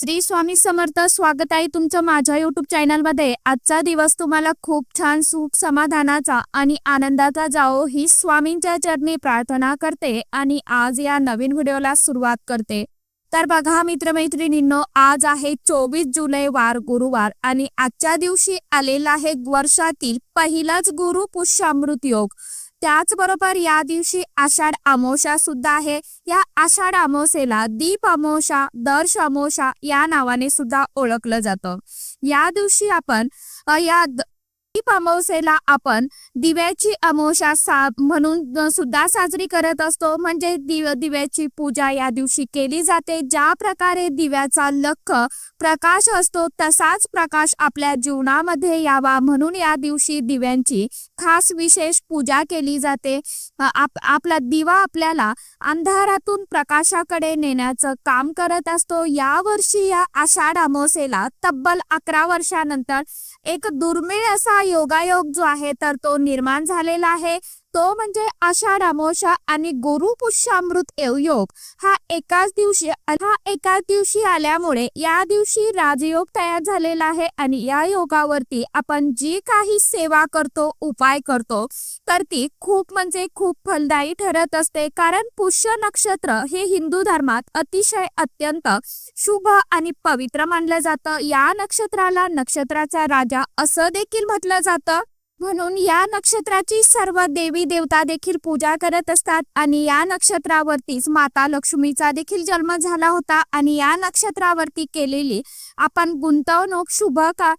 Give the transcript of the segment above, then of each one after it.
श्री स्वामी समर्थ स्वागत आहे तुमचं माझ्या युट्यूब चॅनलमध्ये आजचा दिवस तुम्हाला खूप छान सुख समाधानाचा आणि आनंदाचा जाओ ही स्वामींच्या चरणी प्रार्थना करते आणि आज या नवीन व्हिडिओला सुरुवात करते. तर बघा मित्रमैत्रिणींनो आज आहे चोवीस जुलै वार गुरुवार आणि आजच्या दिवशी आलेला आहे वर्षातील पहिलाच गुरु पुष्यामृत योग. त्याचबरोबर या दिवशी आषाढ अमावस्या सुद्धा आहे. या आषाढ अमावस्येला दीप अमावस्या दर्श अमावस्या या नावाने सुद्धा ओळखलं जातं. या दिवशी आपण या दीप अमावस्येला आपण दिव्याची अमावस्या सा म्हणून सुद्धा साजरी करत असतो. म्हणजे दिव दिव्याची पूजा या दिवशी केली जाते. ज्या प्रकारे दिव्याचा लख प्रकाश असतो तसाच प्रकाश आपल्या जीवनामध्ये यावा. म्हणून या दिवशी दिव्यांची खास विशेष पूजा केली जाते. आप आपला दिवा आपल्याला अंधारातून प्रकाशाकडे नेण्याचं काम करत असतो. या वर्षी या आषाढ अमावस्येला तब्बल अकरा वर्षानंतर एक दुर्मिळ असा योगायोग जो आहे तर तो निर्माण झालेला आहे. तो म्हणजे आषाढ अमावस्या आणि गुरु पुष्यामृत एव योग हा एकाच दिवशी हा एकाच दिवशी आल्यामुळे या दिवशी राजयोग तयार झालेला आहे आणि या योगावरती आपण जी काही सेवा करतो उपाय करतो तर ती खूप म्हणजे खूप फलदायी ठरत असते. कारण पुष्य नक्षत्र हे हिंदू धर्मात अतिशय अत्यंत शुभ आणि पवित्र मानलं जातं. या नक्षत्राला नक्षत्राचा राजा असं देखील म्हटलं जातं. म्हणून या नक्षत्राची सर्व देवी देवता देखील पूजा करत असतात आणि या नक्षत्रावरतीच माता लक्ष्मीचा देखील जन्म झाला होता आणि या नक्षत्रावरती केलेली आपण गुंतवणूक शुभ का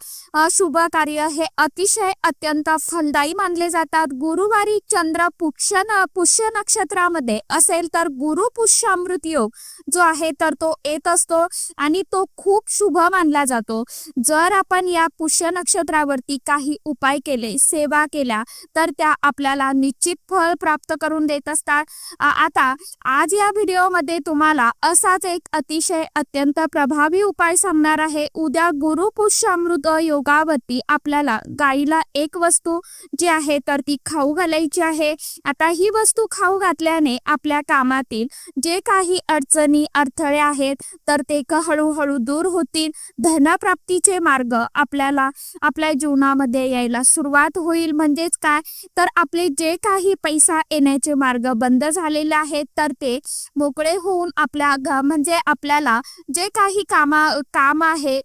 शुभ कार्य हे अतिशय अत्यंत फलदायी मानले जातात. गुरुवारी चंद्र पुष्य न पुष्य नक्षत्रामध्ये असेल तर गुरु पुष्यामृत योग जो आहे तर तो येत असतो आणि तो खूप शुभ मानला जातो. जर आपण या पुष्य नक्षत्रावरती काही उपाय केले सेवा केल्या तर त्या आपल्याला निश्चित फळ प्राप्त करून देत असतात. आता आज या व्हिडिओमध्ये तुम्हाला असाच एक अतिशय अत्यंत प्रभावी उपाय सांगणार आहे. उद्या गुरु पुष्यामृत योगावरती आपल्याला गाईला एक वस्तू जी आहे तर ती खाऊ घालायची आहे. आता ही वस्तू खाऊ घातल्याने आपल्या कामातील जे काही अडचणी अडथळे आहेत तर ते हळूहळू दूर होतील. धनप्राप्तीचे मार्ग आपल्याला आपल्या जीवनामध्ये यायला सुरुवात होईल म्हणजेच काय? तर आपले जे काही पैसा येण्याचे मार्ग बंद झालेले आहेत तर ते मोकळे होऊन आपल्या म्हणजे आपल्याला जे काही कामा काम आहे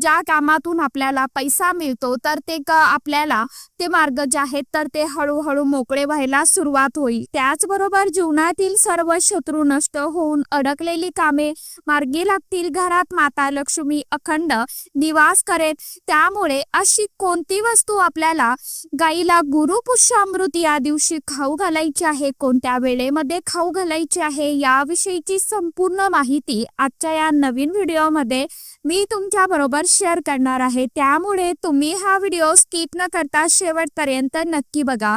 ज्या कामातून आपल्याला पैसा मिळतो तर ते आपल्याला ते मार्ग जे आहेत तर ते हळूहळू मोकळे व्हायला सुरुवात होईल. त्याचबरोबर जीवनातील सर्व शत्रू नष्ट होऊन अडकलेली कामे मार्गी लागतील. घरात माता लक्ष्मी अखंड निवास करेल. त्यामुळे अशी कोणती वस्तू आपल्याला गाईला गुरुपुष्यामृत या दिवशी खाऊ घालायची आहे. कोणत्या वेळेमध्ये खाऊ घालायची आहे याविषयीची संपूर्ण माहिती आजच्या या नवीन व्हिडिओमध्ये मी तुमच्या बरोबर शेअर करणार आहे. त्यामुळे तुम्ही हा व्हिडिओ स्किप न करता शेवटपर्यंत नक्की बघा.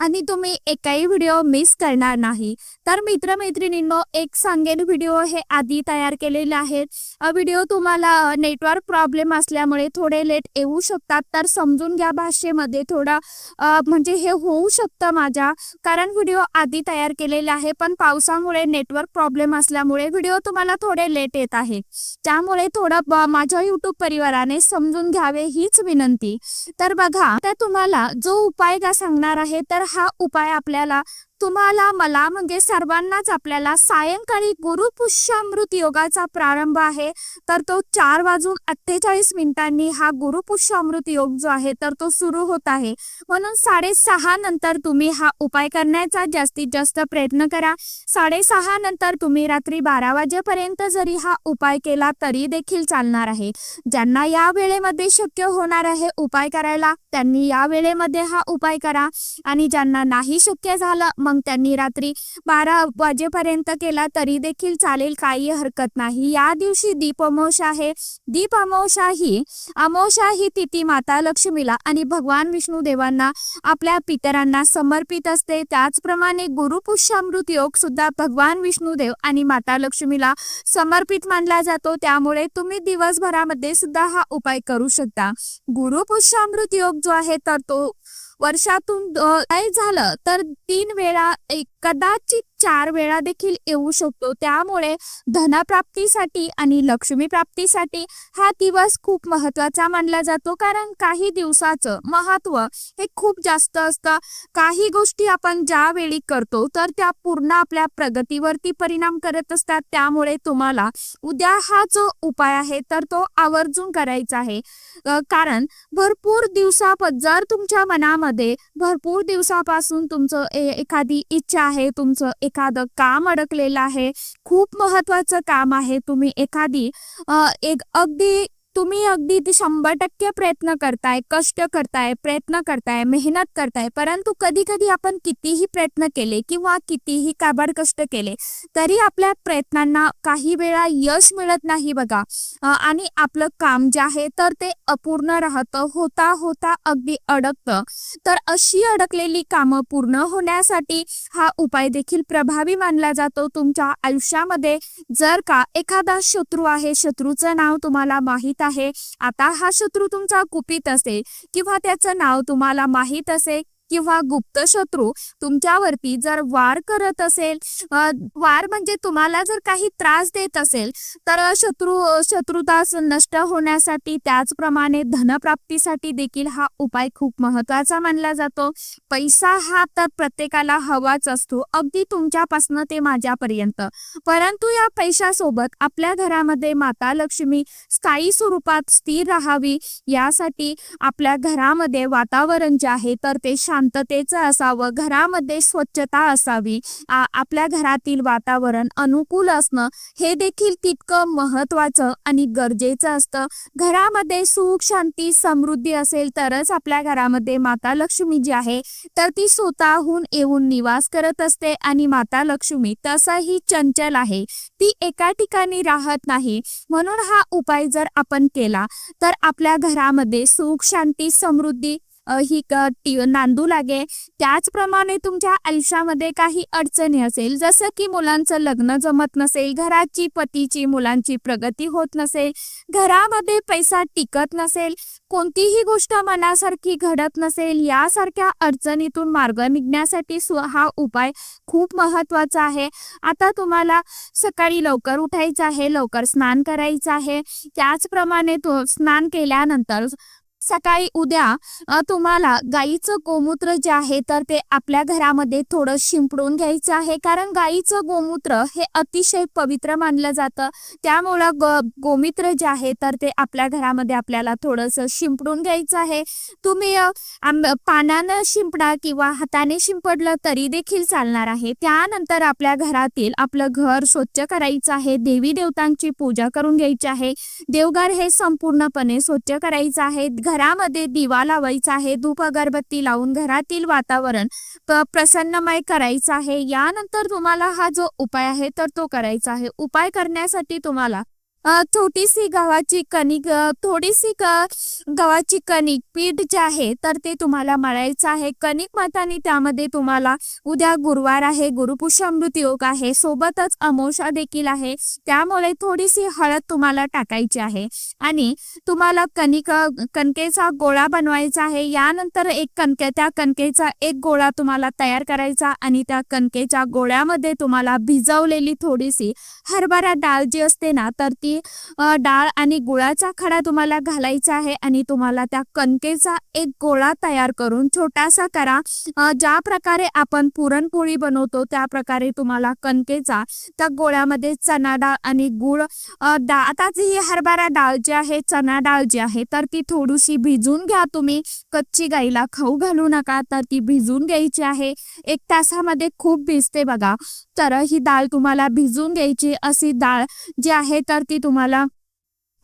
आणि तुम्ही एकही व्हिडिओ मिस करणार नाही. तर मित्रमैत्रिणींनो एक सांगेन व्हिडिओ हे आधी तयार केलेले आहेत. व्हिडिओ तुम्हाला नेटवर्क प्रॉब्लेम असल्यामुळे थोडे लेट येऊ शकतात. तर समजून घ्या भाषेमध्ये थोडा. म्हणजे हे होऊ शकतं माझ्या. कारण व्हिडिओ आधी तयार केलेले आहे पण पावसामुळे नेटवर्क प्रॉब्लेम असल्यामुळे व्हिडिओ तुम्हाला थोडे लेट येत आहे. त्यामुळे थोडं माझ्या युट्यूब परिवाराने समजून घ्यावे हीच विनंती. तर बघा तर तुम्हाला जो उपाय का सांगणार आहे तर हा उपाय आपल्याला तुम्हाला मला म्हणजे सर्वांनाच आपल्याला सायंकाळी गुरुपुष्यामृत योगाचा प्रारंभ आहे. तर तो चार वाजून अठ्ठेचाळीस मिनिटांनी हा गुरुपुष्यामृत योग जो आहे तर तो सुरू होत आहे. म्हणून साडेसहा नंतर तुम्ही हा उपाय करण्याचा जास्तीत जास्त प्रयत्न करा. साडेसहा नंतर तुम्ही रात्री बारा वाजेपर्यंत जरी हा उपाय केला तरी देखील चालणार आहे. ज्यांना या वेळेमध्ये शक्य होणार आहे उपाय करायला त्यांनी या वेळेमध्ये हा उपाय करा. आणि ज्यांना नाही शक्य झालं मग त्यांनी रात्री बारा वाजेपर्यंत केला तरी देखील चालेल काही हरकत नाही. या दिवशी दीप अमावस्या आहे. दीप अमावस्या ही अमावस्या ही तिथी माता लक्ष्मीला आणि भगवान विष्णू देवांना आपल्या पितरांना समर्पित असते. त्याचप्रमाणे गुरुपुष्यामृत योग सुद्धा भगवान विष्णुदेव आणि माता लक्ष्मीला समर्पित मानला जातो. त्यामुळे तुम्ही दिवसभरामध्ये सुद्धा हा उपाय करू शकता. गुरुपुष्यामृत योग जो आहे तर तो वर्षातून काय झालं तर तीन वेळा एक कदाचित चार वेळा देखील येऊ शकतो. त्यामुळे धनप्राप्तीसाठी आणि लक्ष्मी प्राप्तीसाठी हा दिवस खूप महत्त्वाचा मानला जातो. कारण काही दिवसाचं महत्त्व हे खूप जास्त असतं. काही गोष्टी आपण ज्या वेळी करतो तर त्या पूर्ण आपल्या प्रगतीवरती परिणाम करत असतात. त्यामुळे तुम्हाला उद्या हा जो उपाय आहे तर तो आवर्जून करायचा आहे. कारण भरपूर दिवसाप जर तुमच्या मनामध्ये भरपूर दिवसापासून तुमचं ए- एखादी इच्छा आहे तुमचं एखादं काम अडकलेलं आहे खूप महत्वाचं काम आहे तुम्ही एखादी एक अगदी तुम्ही अगदी ती शंभर टक्के प्रयत्न करताय कष्ट करताय प्रयत्न करताय मेहनत करताय परंतु कधी कधी आपण कितीही प्रयत्न केले किंवा कितीही काबाड कष्ट केले तरी आपल्या प्रयत्नांना काही वेळा यश मिळत नाही बघा. आणि आपलं काम जे आहे तर ते अपूर्ण राहतं होता होता अगदी अडकतं. तर अशी अडकलेली कामं पूर्ण होण्यासाठी हा उपाय देखील प्रभावी मानला जातो. तुमच्या आयुष्यामध्ये जर का एखादा शत्रू आहे शत्रूचं नाव तुम्हाला माहीत आहे. आता हा शत्रू तुमचा कुपित असेल किंवा त्याचं नाव तुम्हाला माहीत असेल. किंवा गुप्त शत्रू तुमच्यावरती जर वार करत असेल वार म्हणजे तुम्हाला जर काही त्रास देत असेल तर शत्रू शत्रुता नष्ट होण्यासाठी त्याचप्रमाणे धनप्राप्तीसाठी देखील हा उपाय खूप महत्त्वाचा मानला जातो. पैसा हा तर प्रत्येकाला हवाच असतो अगदी तुमच्यापासनं ते माझ्यापर्यंत. परंतु या पैशासोबत आपल्या घरामध्ये माता लक्ष्मी स्थायी स्वरूपात स्थिर राहावी यासाठी आपल्या घरामध्ये वातावरण जे आहे तर ते शांततेचं असावं घरामध्ये स्वच्छता असावी आपल्या घरातील वातावरण अनुकूल असणं हे देखील तितकं महत्वाचं आणि गरजेचं असतं. घरामध्ये सुख शांती समृद्धी असेल तरच आपल्या घरामध्ये माता लक्ष्मी जी आहे तर ती स्वतःहून येऊन निवास करत असते आणि माता लक्ष्मी तसंही चंचल आहे. ती एका ठिकाणी राहत नाही. म्हणून हा उपाय जर आपण केला तर आपल्या घरामध्ये सुख शांती समृद्धी ही नांदू लागे. त्याचप्रमाणे तुमच्या आयुष्यामध्ये काही अडचणी असेल जसं की मुलांचं लग्न जमत नसेल घराची पतीची मुलांची प्रगती होत नसेल घरामध्ये पैसा टिकत नसेल कोणतीही गोष्ट मनासारखी घडत नसेल यासारख्या अडचणीतून मार्ग निघण्यासाठी हा उपाय खूप महत्त्वाचा आहे. आता तुम्हाला सकाळी लवकर उठायचं आहे लवकर स्नान करायचं आहे. त्याचप्रमाणे तो स्नान केल्यानंतर सकाळी उद्या तुम्हाला गाईचं गोमूत्र जे आहे तर ते आपल्या घरामध्ये थोडं शिंपडून घ्यायचं आहे. कारण गाईचं गोमूत्र हे अतिशय पवित्र मानलं जातं. त्यामुळं ग गोमित्र जे आहे तर ते आपल्या घरामध्ये आपल्याला थोडंसं शिंपडून घ्यायचं आहे. तुम्ही पानानं शिंपडा किंवा हाताने शिंपडलं तरी देखील चालणार आहे. त्यानंतर आपल्या घरातील आपलं घर स्वच्छ करायचं आहे. देवी देवतांची पूजा करून घ्यायची आहे. देवघर हे संपूर्णपणे स्वच्छ करायचं आहे. घरामध्ये दिवा लावायचा आहे धूप अगरबत्ती लावून घरातील वातावरण प्रसन्नमय करायचं आहे. यानंतर तुम्हाला हा जो उपाय आहे तर तो करायचा आहे. उपाय करण्यासाठी तुम्हाला थोडीशी छोटीशी गव्हाची कणिक थोडीशी गव्हाची कणिक पीठ जे आहे तर ते तुम्हाला मळायचं आहे. कणिक मताने त्यामध्ये तुम्हाला उद्या गुरुवार आहे गुरुपुष्यामृत योग आहे सोबतच अमोशा देखील आहे. त्यामुळे थोडीशी हळद तुम्हाला टाकायची आहे. आणि तुम्हाला कणिक कणकेचा गोळा बनवायचा आहे. यानंतर एक कणके त्या कणकेचा एक गोळा तुम्हाला तयार करायचा आणि त्या कणकेच्या गोळ्यामध्ये तुम्हाला भिजवलेली थोडीशी हरभरा डाळ जी असते ना तर ती की डाळ आणि गुळाचा खडा तुम्हाला घालायचा आहे आणि तुम्हाला त्या कणकेचा एक गोळा तयार करून छोटासा करा. ज्या प्रकारे आपण पुरणपोळी बनवतो त्या प्रकारे तुम्हाला कणकेचा त्या गोळ्यामध्ये चना डाळ आणि गुळ डाळ आता जी ही हरभरा डाळ जी आहे चना डाळ जी आहे तर ती थोडीशी भिजून घ्या तुम्ही. कच्ची गाईला खाऊ घालू नका तर ती भिजून घ्यायची आहे. एक तासामध्ये खूप भिजते बघा. तर ही डाळ तुम्हाला भिजून घ्यायची अशी डाळ जी आहे तर ती तुम्हाला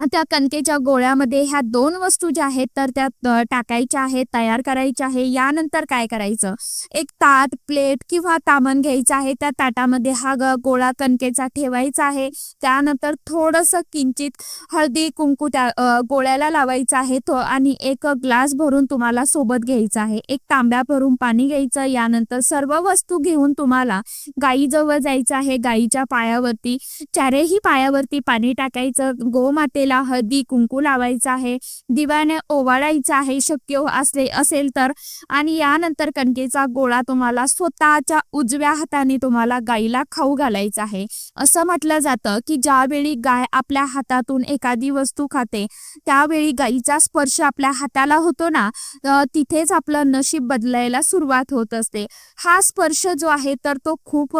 त्या कणकेच्या गोळ्यामध्ये ह्या दोन वस्तू ज्या आहेत तर त्या टाकायच्या आहेत तयार करायच्या आहे. यानंतर काय करायचं? एक ताट प्लेट किंवा तामण घ्यायचं आहे. त्या ताटामध्ये हा ग- गोळा कणकेचा ठेवायचा आहे. त्यानंतर थोडंसं किंचित हळदी कुंकू त्या गोळ्याला लावायचं आहे. तो आणि एक ग्लास भरून तुम्हाला सोबत घ्यायचा आहे. एक तांब्या भरून पाणी घ्यायचं. यानंतर सर्व वस्तू घेऊन तुम्हाला गाईजवळ जायचं आहे. गाईच्या पायावरती चारही पायावरती पाणी टाकायचं. गोमाते गोमातेला हळदी कुंकू लावायचा आहे दिव्याने ओवाळायचा आहे शक्य असले असेल तर. आणि यानंतर कणकेचा गोळा तुम्हाला स्वतःच्या उजव्या हाताने तुम्हाला गायीला खाऊ घालायचा आहे. असं म्हटलं जातं की ज्यावेळी गाय आपल्या हातातून एखादी वस्तू खाते त्यावेळी गायीचा स्पर्श आपल्या हाताला होतो ना तिथेच आपलं नशीब बदलायला सुरुवात होत असते. हा स्पर्श जो आहे तर तो खूप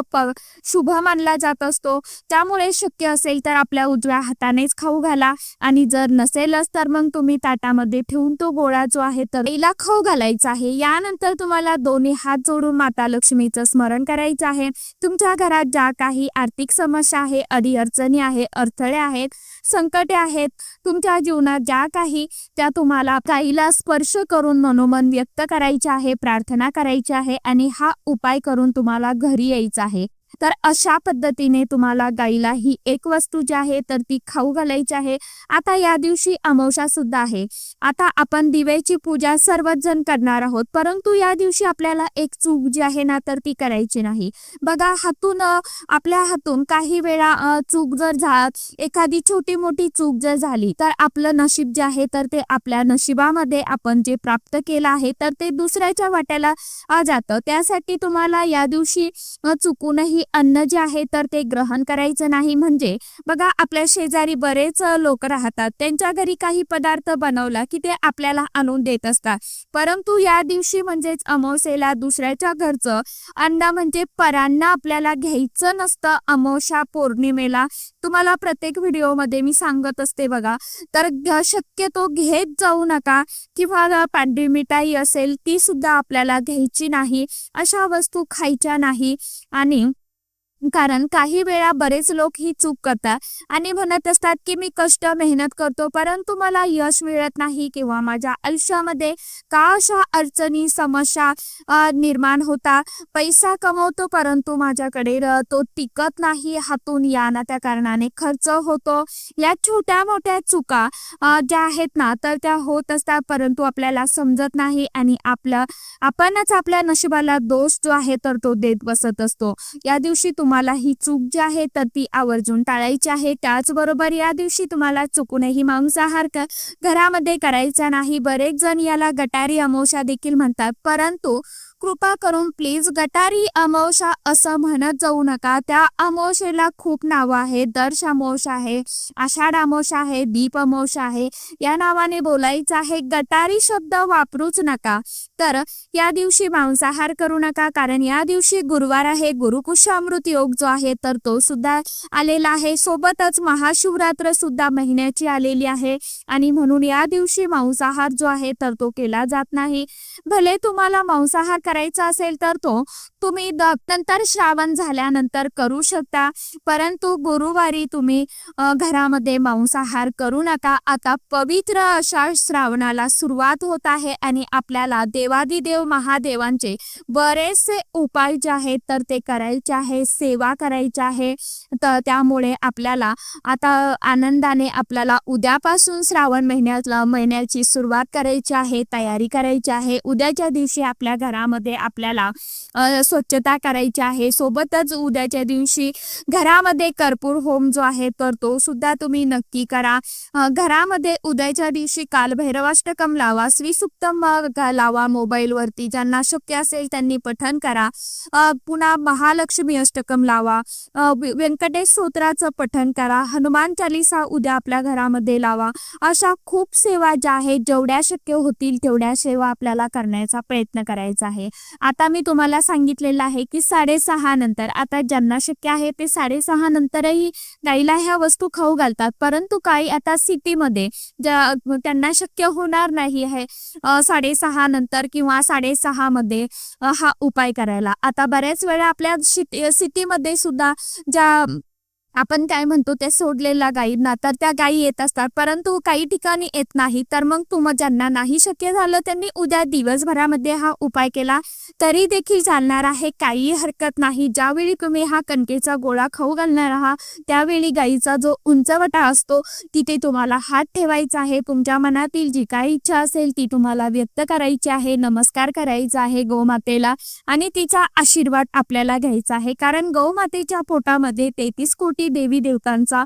शुभ मानला जात असतो. त्यामुळे शक्य असेल तर आपल्या उजव्या हातानेच खाऊ घाला. आणि जर नसेलच तर मग तुम्ही ताटामध्ये ठेवून तो गोळा जो आहे तर तिला खाऊ घालायचा आहे. यानंतर तुम्हाला दोन्ही हात जोडून माता लक्ष्मीचं स्मरण करायचं आहे. तुमच्या घरात ज्या काही आर्थिक समस्या आहे अडीअडचणी आहे अडथळे आहेत संकटे आहेत तुमच्या जीवनात ज्या काही त्या तुम्हाला काहीला स्पर्श करून मनोमन व्यक्त करायचे आहे प्रार्थना करायची आहे आणि हा उपाय करून तुम्हाला घरी यायचा आहे. तर अशा पद्धतीने तुम्हाला गाईला ही एक वस्तू जी आहे तर ती खाऊ घालायची आहे. आता या दिवशी अमावशा सुद्धा आहे. आता आपण दिव्याची पूजा सर्वच जण करणार आहोत परंतु या दिवशी आपल्याला एक चूक जी आहे ना तर ती करायची नाही. बघा हातून आपल्या हातून काही वेळा चूक जर झा एखादी छोटी मोठी चूक जर झाली तर आपलं नशीब जे आहे तर ते आपल्या नशिबामध्ये आपण जे प्राप्त केलं आहे तर ते दुसऱ्याच्या वाट्याला जातं. त्यासाठी तुम्हाला या दिवशी चुकूनही अन्न जे आहे तर ते ग्रहण करायचं नाही. म्हणजे बघा आपल्या शेजारी बरेच लोक राहतात. त्यांच्या घरी काही पदार्थ बनवला की ते आपल्याला आणून देत असतात. परंतु या दिवशी म्हणजेच अमावस्येला दुसऱ्याच्या घरचं अन्न म्हणजे परांना आपल्याला घ्यायचं नसतं. अमावस्या पौर्णिमेला तुम्हाला प्रत्येक व्हिडिओमध्ये मी सांगत असते बघा. तर शक्यतो घेत जाऊ नका किंवा पांढरी मिठाई असेल ती सुद्धा आपल्याला घ्यायची नाही. अशा वस्तू खायच्या नाही. आणि कारण काही वेळा बरेच लोक ही चूक करतात आणि म्हणत असतात की मी कष्ट मेहनत करतो परंतु मला यश मिळत नाही किंवा माझ्या आयुष्यामध्ये का अशा अडचणी समस्या निर्माण होता? पैसा कमवतो परंतु माझ्याकडे तो टिकत नाही हातून या ना त्या कारणाने खर्च होतो. या छोट्या मोठ्या चुका ज्या आहेत ना तर त्या होत असतात परंतु आपल्याला समजत नाही आणि आपलं आपणच आपल्या नशिबाला दोष जो आहे तर तो देत बसत असतो. या दिवशी तुम्हाला ही चूक जी आहे तर ती आवर्जून टाळायची आहे. त्याचबरोबर या दिवशी तुम्हाला चुकूनही मांसाहार घरामध्ये करायचा नाही. बरेच जण याला गटारी अमावस्या देखील म्हणतात. परंतु कृपा करून प्लीज गटारी अमावस्या असं म्हणत जाऊ नका. त्या अमावस्येला खूप नावं आहेत. दर्श अमावस्या आहे आषाढ अमावस्या आहे दीप अमावस्या आहे. या नावाने बोलायचं आहे. गटारी शब्द वापरूच नका. तर या दिवशी मांसाहार करू नका कारण या दिवशी गुरुवार आहे गुरुकुश अमृत योग जो आहे तर तो सुद्धा आलेला आहे. सोबतच महाशिवरात्र सुद्धा महिन्याची आलेली आहे आणि म्हणून या दिवशी मांसाहार जो आहे तर तो केला जात नाही. भले तुम्हाला मांसाहार करायचा असेल तर तो तुम्ही नंतर श्रावण झाल्यानंतर करू शकता. परंतु गुरुवारी तुम्ही घरामध्ये मांसाहार करू नका. आता पवित्र अशा श्रावणाला सुरुवात होत आहे आणि आपल्याला देवादिदेव महादेवांचे बरेचसे उपाय जे आहेत तर ते करायचे आहे सेवा करायची आहे. तर त्यामुळे आपल्याला आता आनंदाने आपल्याला उद्यापासून श्रावण महिन्यातला महिन्याची सुरुवात करायची आहे तयारी करायची आहे. उद्याच्या दिवशी आपल्या घरामध्ये आपल्याला स्वच्छता करायची आहे. सोबतच उद्याच्या दिवशी घरामध्ये कर्पूर होम जो आहे तर तो सुद्धा तुम्ही नक्की करा. घरामध्ये उद्याच्या दिवशी काल भैरवाष्टकम लावा श्रीसुक्तम लावा. मोबाईलवरती. ज्यांना शक्य असेल त्यांनी पठन करा. पुन्हा महालक्ष्मी अष्टकम लावा. व्यंकटेश स्तोत्राचं पठन करा. हनुमान चालिसा उद्या आपल्या घरामध्ये लावा. अशा खूप सेवा ज्या आहेत जेवढ्या शक्य होतील तेवढ्या सेवा आपल्याला करण्याचा प्रयत्न करायचा आहे. आता मी तुम्हाला सांगितलेलं आहे की साडेसहा नंतर आता ज्यांना शक्य आहे ते साडेसहा नंतरही गाईला ह्या वस्तू खाऊ घालतात. परंतु काही आता सिटीमध्ये ज्या त्यांना शक्य होणार नाही आहे. साडेसहा नंतर किंवा साडेसहा मध्ये हा उपाय करायला. आता बऱ्याच वेळा आपल्या सिटीमध्ये सुद्धा ज्या आपण काय म्हणतो ते सोडलेल्या गायींना तर त्या गायी येत असतात. परंतु काही ठिकाणी येत नाही तर मग तुम ज्यांना नाही शक्य झालं त्यांनी उद्या दिवसभरामध्ये हा उपाय केला. तरी देखील चालणार आहे काही हरकत नाही. ज्यावेळी तुम्ही हा कणकेचा गोळा खाऊ घालणार आहात त्यावेळी गायीचा जो उंचवटा असतो तिथे तुम्हाला हात ठेवायचा आहे. तुमच्या मनातील जी काही इच्छा असेल ती तुम्हाला व्यक्त करायची आहे नमस्कार करायचा आहे गोमातेला आणि तिचा आशीर्वाद आपल्याला घ्यायचा आहे. कारण गौमातेच्या पोटामध्ये तेहतीस कोटी देवी देवतांचा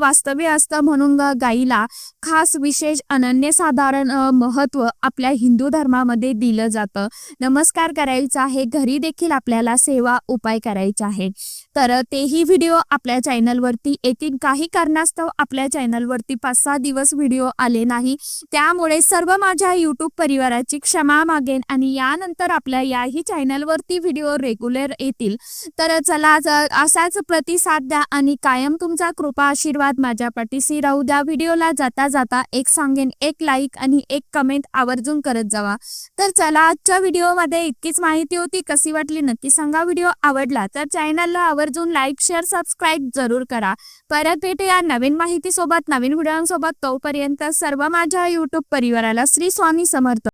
वास्तव्य असतं म्हणून गाईला खास विशेष अनन्यसाधारण महत्त्व आपल्या हिंदू धर्मामध्ये दिलं जातं. नमस्कार करायचा आहे. घरी देखील आपल्याला सेवा उपाय करायचा आहे. तर तेही व्हिडिओ आपल्या चॅनलवरती येतील. काही कारणास्तव आपल्या चॅनलवरती पाच सहा दिवस व्हिडिओ आले नाही. त्यामुळे सर्व माझ्या यूट्यूब परिवाराची क्षमा मागेन आणि यानंतर आपल्या याही चॅनलवरती व्हिडिओ रेग्युलर येतील. तर चला असाच प्रतिसाद द्या आणि कायम तुमचा कृपा आशीर्वाद माझ्या पाठीशी राहू द्या. व्हिडिओला जाता जाता एक सांगेन एक लाईक आणि एक कमेंट आवर्जून करत जावा. तर चला आजच्या व्हिडिओमध्ये इतकीच माहिती होती. कशी वाटली नक्की सांगा. व्हिडिओ आवडला तर चॅनलला आवर्जून लाईक शेअर सबस्क्राईब जरूर करा. परत भेटूया नवीन माहिती सोबत नवीन व्हिडिओसोबत. तोपर्यंत सर्व माझ्या युट्यूब परिवाराला श्री स्वामी समर्थ.